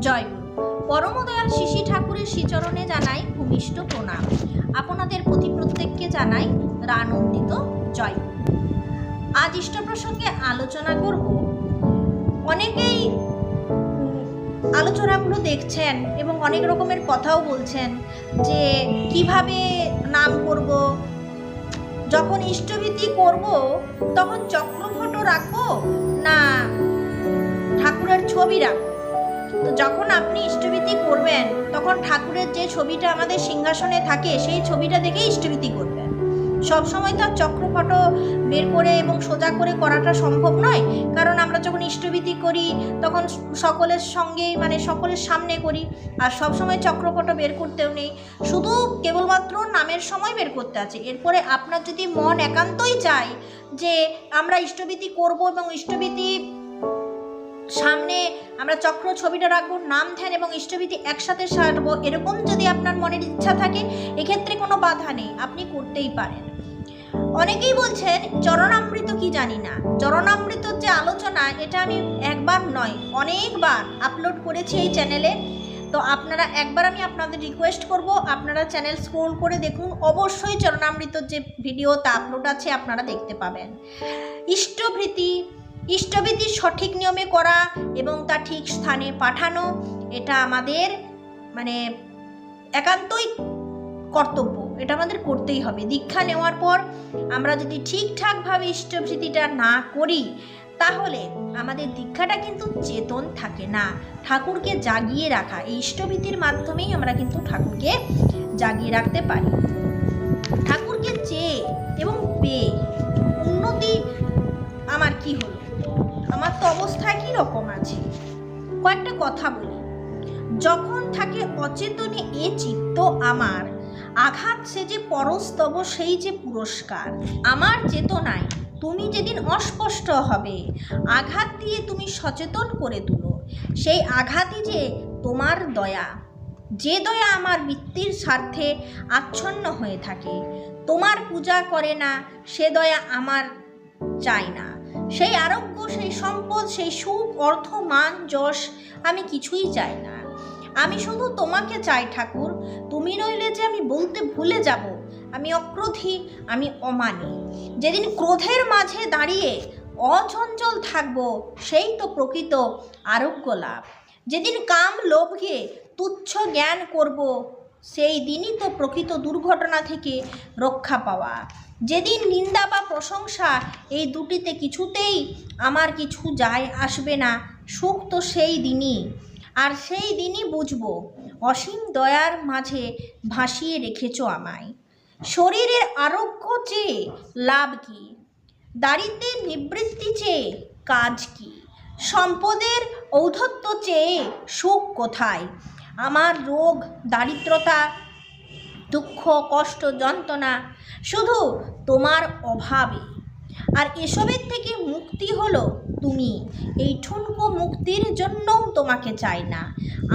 জয়গুরু। পরমদয়াল শিশি ঠাকুরের শ্রীচরণে জানাই ভূমিষ্ঠ প্রণাম। আপনাদের প্রতি প্রত্যেককে জানাই রানন্দিত জয় আজ ইষ্ট প্রসঙ্গে আলোচনা করব। অনেকেই আলোচনাগুলো দেখছেন এবং অনেক রকমের কথাও বলছেন যে কীভাবে নাম করব। যখন ইষ্টভীতি করব, তখন চক্রফটো রাখব না ঠাকুরের ছবি রাখব? তো যখন আপনি ইষ্টভীতি করবেন, তখন ঠাকুরের যে ছবিটা আমাদের সিংহাসনে থাকে, সেই ছবিটা দেখে ইষ্টভীতি করবেন। সব সময় তো আর চক্রপট বের করে এবং সোজা করে করাটা সম্ভব নয়। কারণ আমরা যখন ইষ্টভীতি করি, তখন সকলের সঙ্গে মানে সকলের সামনে করি। আর সব সময় চক্রপট বের করতেও নেই। শুধু কেবলমাত্র নামের সময় বের করতে আছে। এরপরে আপনার যদি মন একান্তই চায় যে আমরা ইষ্টভীতি করব এবং ইষ্টভীতি সামনে আমরা চক্র ছবিটা রাখব, নাম ধ্যান এবং ইষ্টভীতি একসাথে সারবো, এরকম যদি আপনার মনের ইচ্ছা থাকে, এক্ষেত্রে কোনো বাধা নেই, আপনি করতেই পারেন। অনেকেই বলছেন, চরণামৃত কি জানি না? চরণামৃতর যে আলোচনা, এটা আমি একবার নয়, অনেকবার আপলোড করেছি এই চ্যানেলে তো আপনারা একবার আমি আপনাদের রিকোয়েস্ট করব, আপনারা চ্যানেল স্ক্রোল করে দেখুন, অবশ্যই চরণামৃতর যে ভিডিও তা আপলোড আছে, আপনারা দেখতে পাবেন। ইষ্টভৃতি ইষ্টভীতি সঠিক নিয়মে করা এবং তা ঠিক স্থানে পাঠানো, এটা আমাদের মানে একান্তই কর্তব্য। এটা আমাদের করতেই হবে। দীক্ষা নেওয়ার পর আমরা যদি ঠিকঠাকভাবে ইষ্টভৃতিটা না করি, তাহলে আমাদের দীক্ষাটা কিন্তু চেতন থাকে না। ঠাকুরকে জাগিয়ে রাখা, এই ইষ্টভীতির মাধ্যমেই আমরা কিন্তু ঠাকুরকে জাগিয়ে রাখতে পারি। ঠাকুরকে অবস্থা রকম আছে? কয়েকটা কথা বলি। যখন থাকে অচেতনে এ চিত্ত আমার, আঘাত সে যে পরস্তব, সেই যে পুরস্কার। আমার চেতনায় তুমি যেদিন অস্পষ্ট হবে, আঘাত দিয়ে তুমি সচেতন করে তুলো। সেই আঘাতই যে তোমার দয়া। যে দয়া আমার বৃত্তির স্বার্থে আচ্ছন্ন হয়ে থাকে, তোমার পূজা করে না, সে দয়া আমার চায় না। সেই আরোগ্য, সেই সম্পদ, সেই সুখ, অর্থ, মান, যশ আমি কিছুই চাই না। আমি শুধু তোমাকে চাই ঠাকুর, তুমি নইলে যে আমি বলতে ভুলে যাব। আমি অক্রোধী, আমি অমানি। যেদিন ক্রোধের মাঝে দাঁড়িয়ে অচঞ্চল থাকব, সেই তো প্রকৃত আরোগ্য লাভ। যেদিন কাম লোভকে তুচ্ছ জ্ঞান করব, সেই দিনই তো প্রকৃত দুর্ঘটনা থেকে রক্ষা পাওয়া। যেদিন নিন্দা বা প্রশংসা এই দুটিতে কিছুতেই আমার কিছু যায় আসবে না, সুখ তো সেই দিনই। আর সেই দিনই বুঝব, অসীম দয়ার মাঝে ভাসিয়ে রেখেছ আমায়। শরীরের আরোগ্য চেয়ে লাভ কি? দাড়িতে নিবৃত্তি চেয়ে কাজ কি? সম্পদের ঔদ্ধত্য চেয়ে সুখ কোথায়? আমার রোগ, দারিদ্রতা দুঃখ, কষ্ট, যন্ত্রণা শুধু তোমার অভাবে। আর এসবের থেকে মুক্তি হলো তুমি। এই ঠুনকো মুক্তির জন্যও তোমাকে চাই না।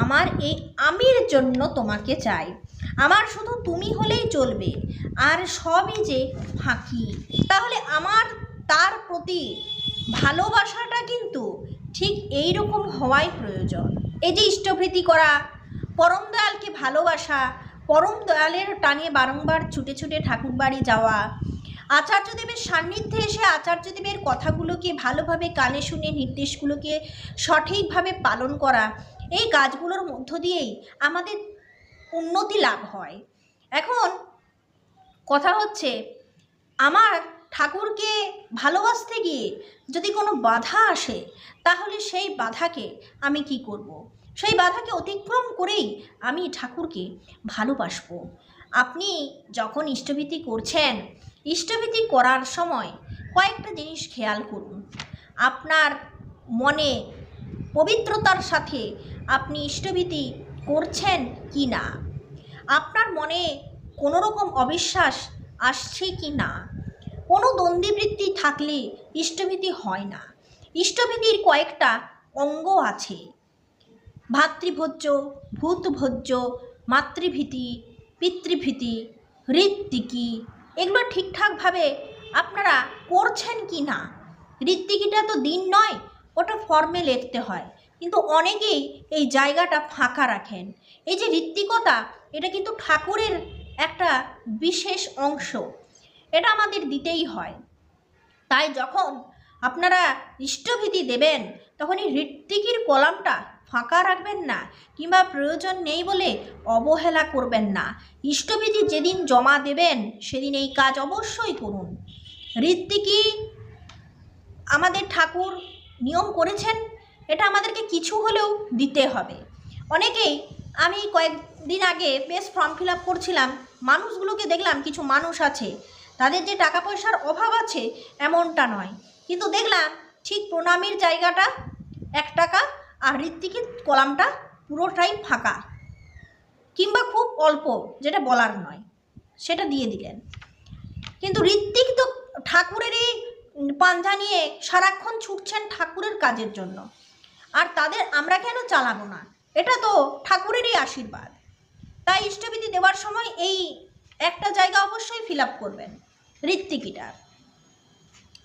আমার এই আমির জন্য তোমাকে চাই। আমার শুধু তুমি হলেই চলবে। আর সবই যে ফাঁকি। তাহলে আমার, তার প্রতি ভালোবাসাটা কিন্তু ঠিক এই রকম হওয়াই প্রয়োজন। এই যে ইষ্টভৃতি করা পরম দয়ালকে ভালোবাসা পরম দয়ালের টানে বারংবার ছুটে ছুটে ঠাকুর বাড়ি যাওয়া আচার্যদেবের সান্নিধ্যে এসে আচার্যদেবের কথাগুলোকে ভালোভাবে কানে শুনে নির্দেশগুলোকে সঠিকভাবে পালন করা, এই কাজগুলোর মধ্য দিয়েই আমাদের উন্নতি লাভ হয় এখন কথা হচ্ছে, আমার ঠাকুরকে ভালোবাসতে গিয়ে যদি কোনো বাধা আসে, তাহলে সেই বাধাকে আমি কি করব। সেই বাধাকে অতিক্রম করেই আমি ঠাকুরকে ভালোবাসবো। আপনি যখন ইষ্টভীতি করছেন, ইষ্টভীতি করার সময় কয়েকটা জিনিস খেয়াল করুন। আপনার মনে পবিত্রতার সাথে আপনি ইষ্টভীতি করছেন কি না? আপনার মনে কোনো রকম অবিশ্বাস আসছে কি না? কোনো দ্বন্দ্বীবৃত্তি থাকলে ইষ্টভীতি হয় না। ইষ্টভীতির কয়েকটা অঙ্গ আছে। ভাতৃভোজ্য, ভূতভোজ্য, মাতৃভীতি, পিতৃভীতি ঋত্বিকি এগুলো ঠিকঠাকভাবে আপনারা করছেন কি না? ঋত্বিকিটা তো দিন নয়, ওটা ফর্মে লিখতে হয়। কিন্তু অনেকেই এই জায়গাটা ফাঁকা রাখেন। এই যে ঋত্বিকতা এটা কিন্তু ঠাকুরের একটা বিশেষ অংশ। এটা আমাদের দিতেই হয়। তাই যখন আপনারা ইষ্টভীতি দেবেন তখন এই ঋত্বিকির কলামটা ফাঁকা রাখবেন না কিংবা প্রয়োজন নেই বলে অবহেলা করবেন না। ইষ্টভীতি যেদিন জমা দেবেন, সেদিন এই কাজ অবশ্যই করুন। ঋত্বিকি আমাদের ঠাকুর নিয়ম করেছেন, এটা আমাদেরকে কিছু হলেও দিতে হবে। অনেকেই আমি কয়েকদিন আগে বেশ ফর্ম ফিল আপ করছিলাম, মানুষগুলোকে দেখলাম, কিছু মানুষ আছে, তাদের যে টাকা পয়সার অভাব আছে, এমনটা নয়। কিন্তু দেখলাম ঠিক প্রণামীর জায়গাটা এক টাকা আর ঋত্বিকের কলামটা পুরোটাই ফাঁকা। কিংবা খুব অল্প, যেটা বলার নয়। সেটা দিয়ে দিলেন। কিন্তু ঋত্বিক তো ঠাকুরেরই পাঞ্জা নিয়ে সারাক্ষণ ছুটছেন ঠাকুরের কাজের জন্য। আর তাদের আমরা কেন চালাবো না? এটা তো ঠাকুরেরই আশীর্বাদ। তাই ইষ্টবিধি দেওয়ার সময় এই একটা জায়গা অবশ্যই ফিল আপ করবেন ঋত্বিকিটা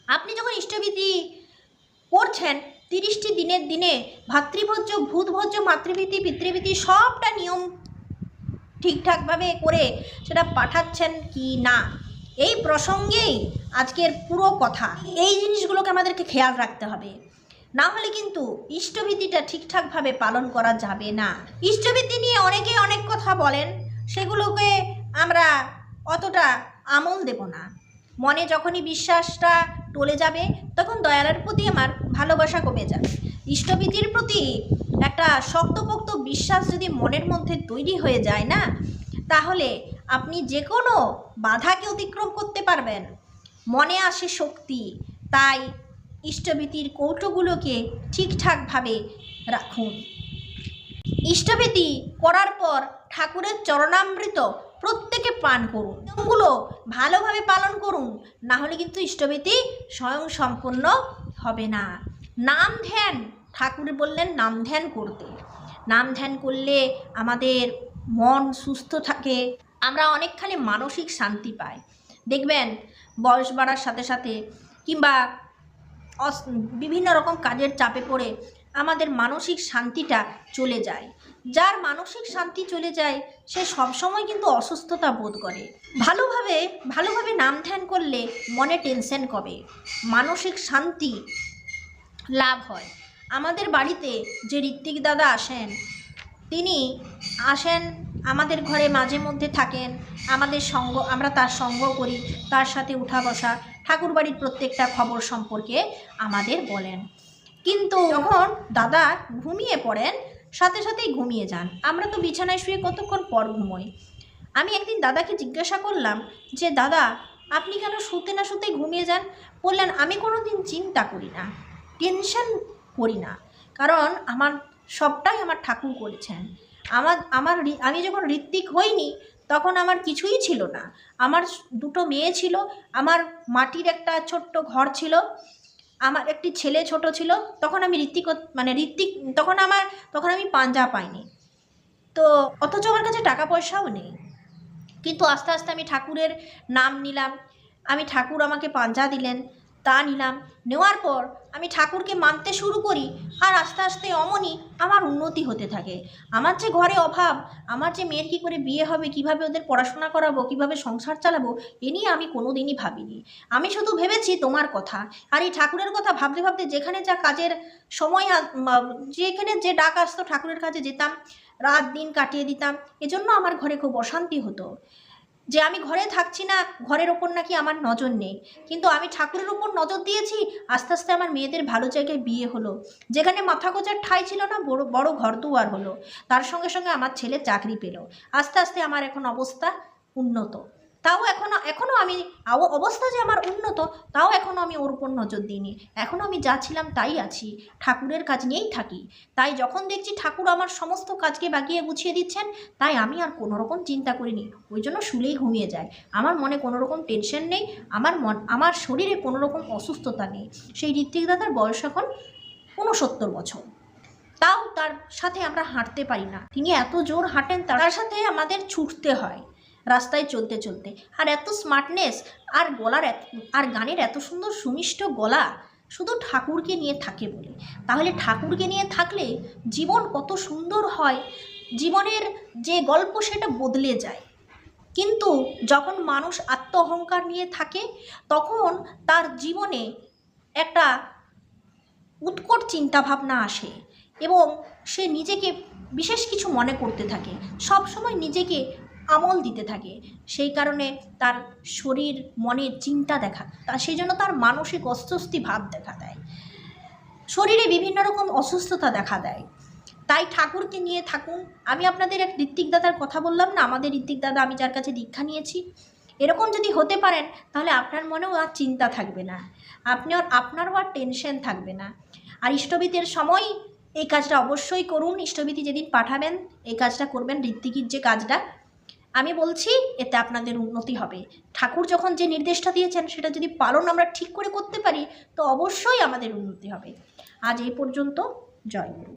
আপনি যখন ইষ্টবিধি করছেন তিরিশটি দিনের দিনে ভাতৃভোজ্য, ভূতভোজ্য, মাতৃভীতি, পিতৃভীতি সবটা নিয়ম ঠিকঠাকভাবে করে সেটা পাঠাচ্ছেন কি না? এই প্রসঙ্গেই আজকের পুরো কথা। এই জিনিসগুলোকে আমাদেরকে খেয়াল রাখতে হবে। না হলে কিন্তু ইষ্টভীতিটা ঠিকঠাকভাবে পালন করা যাবে না। ইষ্টভীতি নিয়ে অনেকে অনেক কথা বলেন, সেগুলোকে আমরা অতটা আমল দেব না। মনে যখনই বিশ্বাসটা টলে যাবে তখন দয়ালের প্রতি আমার ভালোবাসা কমে যাবে ইষ্টভীতির প্রতি একটা শক্তপোক্ত বিশ্বাস যদি মনের মধ্যে তৈরি হয়ে যায় না, তাহলে আপনি যে কোনো বাধাকে অতিক্রম করতে পারবেন। মনে আসে শক্তি, তাই ইষ্টভীতির কৌটোগুলোকে ঠিকঠাকভাবে রাখুন। ইষ্টভীতি করার পর ঠাকুরের চরণামৃত প্রত্যেকে পান করুন। নিয়মগুলো ভালোভাবে পালন করুন, না হলে কিন্তু ইষ্টভীতি স্বয়ং সম্পূর্ণ হবে না। নাম ধ্যান, ঠাকুর বললেন নাম ধ্যান করতে। নাম ধ্যান করলে আমাদের মন সুস্থ থাকে, আমরা অনেকখানি মানসিক শান্তি পাই। দেখবেন, বয়স বাড়ার সাথে সাথে কিংবা বিভিন্ন রকম কাজের চাপে পড়ে আমাদের মানসিক শান্তিটা চলে যায়। যার মানসিক শান্তি চলে যায়, সে সবসময় কিন্তু অসুস্থতা বোধ করে। ভালোভাবে ভালোভাবে নাম ধ্যান করলে মনে টেনশন কমে। মানসিক শান্তি লাভ হয়। আমাদের বাড়িতে যে ঋত্বিক দাদা আসেন, তিনি আসেন, আমাদের ঘরে মাঝে মধ্যে থাকেন, আমাদের সঙ্গ, আমরা তার সঙ্গ করি, তার সাথে উঠা বসা ঠাকুরবাড়ির প্রত্যেকটা খবর সম্পর্কে আমাদের বলেন। কিন্তু যখন দাদা ঘুমিয়ে পড়েন সাথে সাথেই ঘুমিয়ে যান। আমরা তো বিছানায় শুয়ে কতক্ষণ পর ঘুমোই? আমি একদিন দাদাকে জিজ্ঞাসা করলাম যে, দাদা, আপনি কেন শুতে না শুতেই ঘুমিয়ে যান? বললেন, আমি কোনো দিন চিন্তা করি না, টেনশন করি না, কারণ আমার সবটাই আমার ঠাকুর করেছেন। আমার আমার আমি যখন ঋত্বিক হইনি, তখন আমার কিছুই ছিল না। আমার দুটো মেয়ে ছিল, আমার মাটির একটা ছোট্ট ঘর ছিল আমার একটি ছেলে ছোট ছিল, তখন আমি ঋত্বিক মানে ঋত্বিক, তখন আমার, তখন আমি পাঞ্জা পাইনি। তো অথচ আমার কাছে টাকা পয়সাও নেই। কিন্তু আস্তে আস্তে আমি ঠাকুরের নাম নিলাম। আমি ঠাকুর আমাকে পাঞ্জা দিলেন। তা নিলাম। নেওয়ার পর আমি ঠাকুরকে মানতে শুরু করি আর আস্তে আস্তে অমনি আমার উন্নতি হতে থাকে। আমার যে ঘরে অভাব, আমার যে মেয়ের কী করে বিয়ে হবে, কীভাবে ওদের পড়াশোনা করাবো, কীভাবে সংসার চালাবো, এ নিয়ে আমি কোনোদিনই ভাবিনি। আমি শুধু ভেবেছি তোমার কথা। আর এই ঠাকুরের কথা ভাবতে ভাবতে যেখানে যা কাজের সময় যেখানে যে ডাক আসতো ঠাকুরের কাছে যেতাম, রাত দিন কাটিয়ে দিতাম, এজন্য আমার ঘরে খুব অশান্তি হতো। যে আমি ঘরে থাকছি না, ঘরের ওপর নাকি আমার নজর নেই। কিন্তু আমি ঠাকুরের ওপর নজর দিয়েছি, আস্তে আস্তে আমার মেয়েদের ভালো জায়গায় বিয়ে হলো। যেখানে মাথা গোজার ঠাই ছিল না, বড় বড় ঘর দুয়ার হলো। তার সঙ্গে সঙ্গে আমার ছেলে চাকরি পেল। আস্তে আস্তে আমার এখন অবস্থা উন্নত। তাও এখনও এখনও আমি অবস্থা যে আমার উন্নত, তাও এখনও আমি ওর উপর নজর দিইনি। এখনও আমি যা ছিলাম তাই আছি, ঠাকুরের কাজ নিয়েই থাকি। তাই যখন দেখছি ঠাকুর আমার সমস্ত কাজকে বাগিয়ে গুছিয়ে দিচ্ছেন, তাই আমি আর কোনো রকম চিন্তা করিনি। ওই জন্য শুলেই ঘুমিয়ে যায়। আমার মনে কোনো রকম টেনশন নেই, আমার মন, আমার শরীরে কোনো রকম অসুস্থতা নেই। সেই ঋত্বিক দাদার বয়স এখন ঊনসত্তর বছর। তাও তার সাথে আমরা হাঁটতে পারি না। তিনি এত জোর হাঁটেন, তার সাথে আমাদের ছুটতে হয়। রাস্তায় চলতে চলতে। আর এত স্মার্টনেস আর গলার এত, আর গানের এত সুন্দর সুমিষ্ট গলা শুধু ঠাকুরকে নিয়ে থাকে বলে। তাহলে ঠাকুরকে নিয়ে থাকলে জীবন কত সুন্দর হয়, জীবনের যে গল্প সেটা বদলে যায়। কিন্তু যখন মানুষ আত্ম অহংকার নিয়ে থাকে, তখন তার জীবনে একটা উৎকট চিন্তাভাবনা আসে এবং সে নিজেকে বিশেষ কিছু মনে করতে থাকে। সব সময় নিজেকে আমল দিতে থাকে। সেই কারণে তার শরীর মনের চিন্তা দেখা, তা সেই জন্য তার মানসিক অস্বস্তি ভাব দেখা দেয়। শরীরে বিভিন্ন রকম অসুস্থতা দেখা দেয়। তাই ঠাকুরকে নিয়ে থাকুন। আমি আপনাদের এক ঋত্বিক দাদার কথা বললাম না? আমাদের ঋত্বিক দাদা আমি যার কাছে দীক্ষা নিয়েছি। এরকম যদি হতে পারেন, তাহলে আপনার মনেও আর চিন্তা থাকবে না। আপনি আর আপনারও আর টেনশন থাকবে না। আর ইষ্টবিতের সময় এই কাজটা অবশ্যই করুন। ইষ্টবিতি যেদিন পাঠাবেন, এই কাজটা করবেন। ঋত্বিকির যে কাজটা আমি বলছি, এতে আপনাদের উন্নতি হবে। ঠাকুর যখন যে নির্দেশটা দিয়েছেন, সেটা যদি পালন আমরা ঠিক করে করতে পারি, তো অবশ্যই আমাদের উন্নতি হবে। আজ এই পর্যন্ত, জয় গুরু।